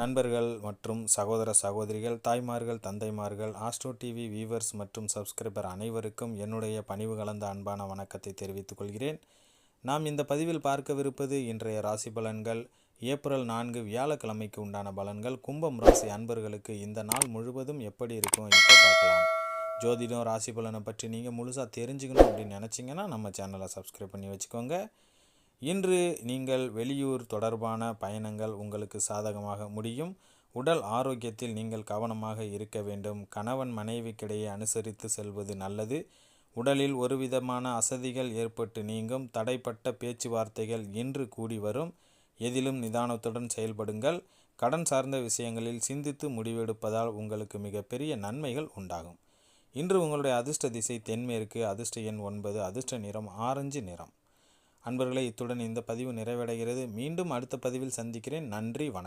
நண்பர்கள் மற்றும் சகோதர சகோதரிகள் தாய்மார்கள் தந்தைமார்கள் ஆஸ்ட்ரோ டிவி வீவர்ஸ் மற்றும் சப்ஸ்கிரைபர் அனைவருக்கும் என்னுடைய பணிவு கலந்த அன்பான வணக்கத்தை தெரிவித்துக் கொள்கிறேன். நாம் இந்த பதிவில் பார்க்கவிருப்பது இன்றைய ராசி பலன்கள். ஏப்ரல் நான்கு வியாழக்கிழமைக்கு உண்டான பலன்கள். கும்பம் ராசி அன்பர்களுக்கு இந்த நாள் முழுவதும் எப்படி இருக்கும் இப்போ பார்க்கலாம். ஜோதிடம் ராசி பலனை பற்றி நீங்கள் முழுசாக தெரிஞ்சுக்கணும் அப்படின்னு நினச்சிங்கன்னா நம்ம சேனலை சப்ஸ்கிரைப் பண்ணி வச்சுக்கோங்க. இன்று நீங்கள் வெளியூர் தொடர்பான பயணங்கள் உங்களுக்கு சாதகமாக முடியும். உடல் ஆரோக்கியத்தில் நீங்கள் கவனமாக இருக்க வேண்டும். கணவன் மனைவிக்கிடையே அனுசரித்து செல்வது நல்லது. உடலில் ஒருவிதமான அசதிகள் ஏற்பட்டு நீங்கும். தடைப்பட்ட பேச்சுவார்த்தைகள் இன்று கூடி வரும். எதிலும் நிதானத்துடன் செயல்படுங்கள். கடன் சார்ந்த விஷயங்களில் சிந்தித்து முடிவெடுப்பதால் உங்களுக்கு மிகப்பெரிய நன்மைகள் உண்டாகும். இன்று உங்களுடைய அதிர்ஷ்ட திசை தென்மேற்கு அதிர்ஷ்ட எண் ஒன்பது அதிர்ஷ்ட நிறம் ஆரஞ்சு நிறம். அன்பர்களே இத்துடன் இந்த பதிவு நிறைவடைகிறது. மீண்டும் அடுத்த பதிவில் சந்திக்கிறேன். நன்றி வணக்கம்.